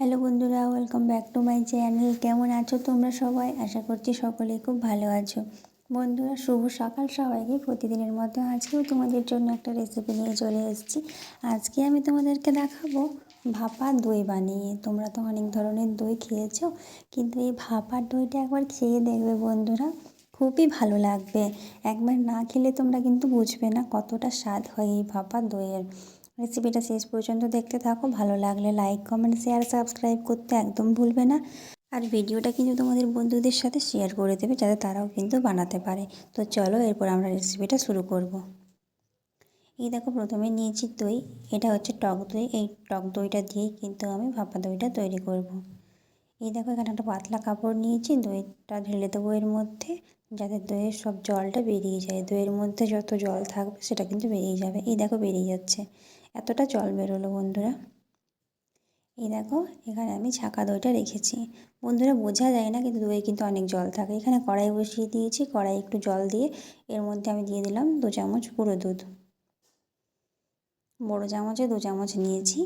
Hello বন্ধুরা welcome back to my channel কেমন আছো তোমরা সবাই? আশা করছি সকলেই খুব ভালো আছো। বন্ধুরা, শুভ সকাল সবাইকে। প্রতিদিনের মতো আজকেও তোমাদের জন্য একটা রেসিপি নিয়ে চলে এসেছি। আজকে আমি তোমাদেরকে দেখাবো ভাপা দই বানিয়ে। তোমরা তো অনেক ধরনের দই খেয়েছো, কিন্তু এই ভাপার দইটা একবার খেয়ে দেখবে বন্ধুরা। খুবই ভালো লাগবে। একবার না খেলে তোমরা কিন্তু বুঝবে না কতটা স্বাদ হয় এই ভাপা দইয়ের। রেসিপিটা শেষ পর্যন্ত দেখতে থাকো। ভালো লাগলে লাইক কমেন্ট শেয়ার সাবস্ক্রাইব করতে একদম ভুলবে না। আর ভিডিওটা কিন্তু তোমাদের বন্ধুদের সাথে শেয়ার করে দেবে, যাতে তারাও কিন্তু বানাতে পারে। তো চলো এরপর আমরা রেসিপিটা শুরু করব। এই দেখো, প্রথমে নিয়েছি দই। এটা হচ্ছে টক দই। এই টক দইটা দিয়েই কিন্তু আমি ভাপা দইটা তৈরি করব। এই দেখো, এখানে একটা পাতলা কাপড় নিয়েছি। দইটা ঢেলে দেবো এর মধ্যে, যাতে দইয়ের সব জলটা বেরিয়ে যায়। দইয়ের মধ্যে যত জল থাকবে, সেটা কিন্তু বেরিয়ে যাবে। এই দেখো, বেরিয়ে যাচ্ছে। এতটা জল বেরোলো, বন্ধুরা। এই দেখো, এখানে আমি ছাকা দইটা রেখেছি। বন্ধুরা, বোঝা যায় না, কিন্তু দইয়ে কিন্তু অনেক জল থাকে। এখানে কড়াই বসিয়ে দিয়েছি, কড়াই একটু জল দিয়ে এর মধ্যে আমি দিয়ে দিলাম দু চামচ পুরো দুধ। বড়ো চামচে দু চামচ নিয়েছি।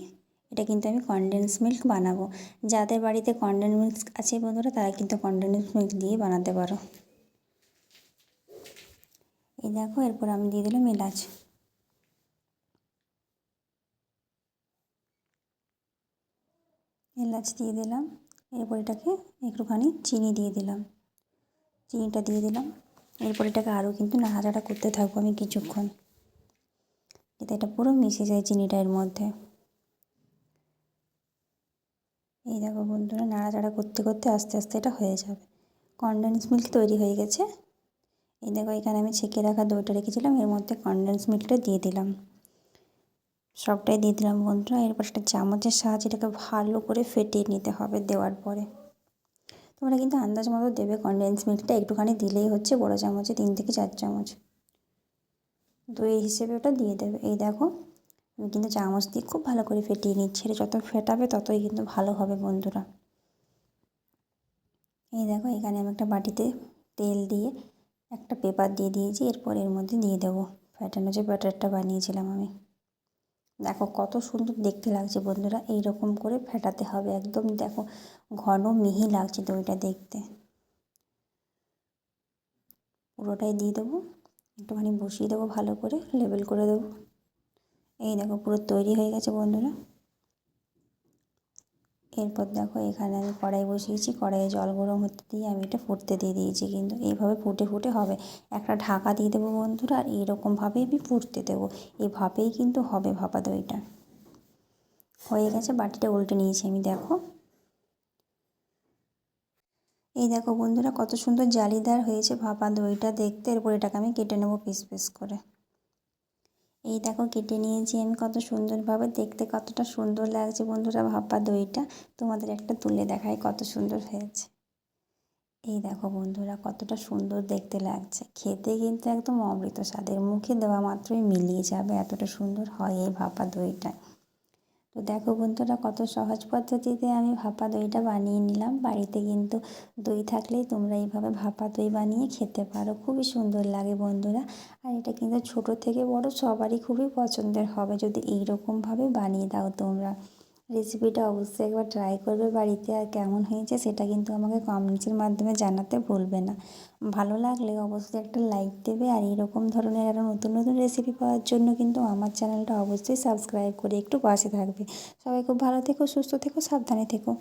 এটা কিন্তু আমি কনডেন্স মিল্ক বানাবো। যাদের বাড়িতে কনডেন্স মিল্ক আছে বন্ধুরা, তারা কিন্তু কনডেন্স মিল্ক দিয়ে বানাতে পারো। এই দেখো, এরপর আমি দিয়ে দিলাম এলাচ। এলাচ দিয়ে দিলাম। এরপর এটাকে একটুখানি চিনি দিয়ে দিলাম। চিনিটা দিয়ে দিলাম। এরপর এটাকে আরও কিন্তু নাড়াচাড়া করতে থাকব আমি কিছুক্ষণ। যাতে এটা পুরো মিশে যায় চিনিটা এর মধ্যে। এই দেখো বন্ধুরা, নাড়াচাড়া করতে করতে আস্তে আস্তে এটা হয়ে যাবে। কনডেন্স মিল্ক তৈরি হয়ে গেছে। এই দেখো এখানে আমি ছেঁকে রাখা দইটা রেখেছিলাম। এর মধ্যে কনডেন্স মিল্কটা দিয়ে দিলাম। সবটাই দিয়ে দিলাম বন্ধুরা। এরপর একটা চামচের সাহায্যে এটাকে ভালো করে ফেটিয়ে নিতে হবে দেওয়ার পরে। তোমরা কিন্তু আন্দাজ মতো দেবে কনডেন্স মিল্কটা একটুখানি দিলেই হচ্ছে বড়ো চামচে, তিন থেকে চার চামচ। দই হিসেবে ওটা দিয়ে দেবে। এই দেখো, আমি কিন্তু চামচ দিয়ে খুব ভালো করে ফেটিয়ে নিচ্ছি। এটা যত ফেটাবে ততই কিন্তু ভালো হবে বন্ধুরা। এই দেখো, এখানে আমি একটা বাটিতে তেল দিয়ে একটা পেপার দিয়ে দিয়েছি। এরপর এর মধ্যে দিয়ে দেবো। ফ্যাটানো যে ব্যাটারটা বানিয়েছিলাম আমি। দেখো কত সুন্দর দেখতে লাগছে বন্ধুরা এই রকম করে ফেটাতে হবে একদম। দেখো ঘন মিহি লাগছে দইটা দেখতে। পুরোটাই দিয়ে দেবো, একটুখানি বসিয়ে দেবো ভালো করে লেবেল করে দেবো। এই দেখো পুরো তৈরি হয়ে গেছে বন্ধুরা। এরপর দেখো এখানে আমি কড়াই বসিয়েছি, কড়াইয়ে জল গরম হতে দিয়ে আমি এটা ফুটতে দিয়ে দিয়েছি কিন্তু এইভাবে ফুটে ফুটে হবে। একটা ঢাকা দিয়ে দেবো বন্ধুরা আর এইরকমভাবেই আমি ফুটতে দেবো। এইভাবেই কিন্তু হবে ভাপা দইটা। হয়ে গেছে, বাটিটা উল্টে নিয়েছি আমি, দেখো। এই দেখো বন্ধুরা কত সুন্দর জালিদার হয়েছে ভাপা দইটা দেখতে। এরপর এটাকে আমি কেটে নেব পিস পিস করে। এই দেখো কেটে নিয়েছি আমি কত সুন্দরভাবে। দেখতে কতটা সুন্দর লাগছে বন্ধুরা ভাপা দইটা তোমাদের একটা তুলে দেখায় কত সুন্দর হয়েছে। এই দেখো বন্ধুরা, কতটা সুন্দর দেখতে লাগছে। খেতে কিন্তু একদম অমৃত স্বাদের, মুখে দেওয়া মাত্রই মিলিয়ে যাবে, এতটা সুন্দর হয় এই ভাপা দইটা তো দেখো বন্ধুরা, কত সহজ পদ্ধতিতে আমি ভাপা দইটা বানিয়ে নিলাম। বাড়িতে কিন্তু দই থাকলেই তোমরা এইভাবে ভাপা দই বানিয়ে খেতে পারো। খুবই সুন্দর লাগে বন্ধুরা। আর এটা কিন্তু ছোট থেকে বড় সবারই খুবই পছন্দের হবে যদি এইরকমভাবে বানিয়ে দাও তোমরা। রেসিপিটা অবশ্যই একবার ট্রাই করবে বাড়িতে আর কেমন হয়েছে সেটা কিন্তু আমাকে কমেন্টসের মাধ্যমে জানাতে ভুলবে না। ভালো লাগলে অবশ্যই একটা লাইক দেবে আর এরকম ধরনের আরও নতুন নতুন রেসিপি পাওয়ার জন্য কিন্তু আমার চ্যানেলটা অবশ্যই সাবস্ক্রাইব করে একটু পাশে থাকবে। সবাই খুব ভালো থেকো, সুস্থ থেকো, সাবধানে থেকো।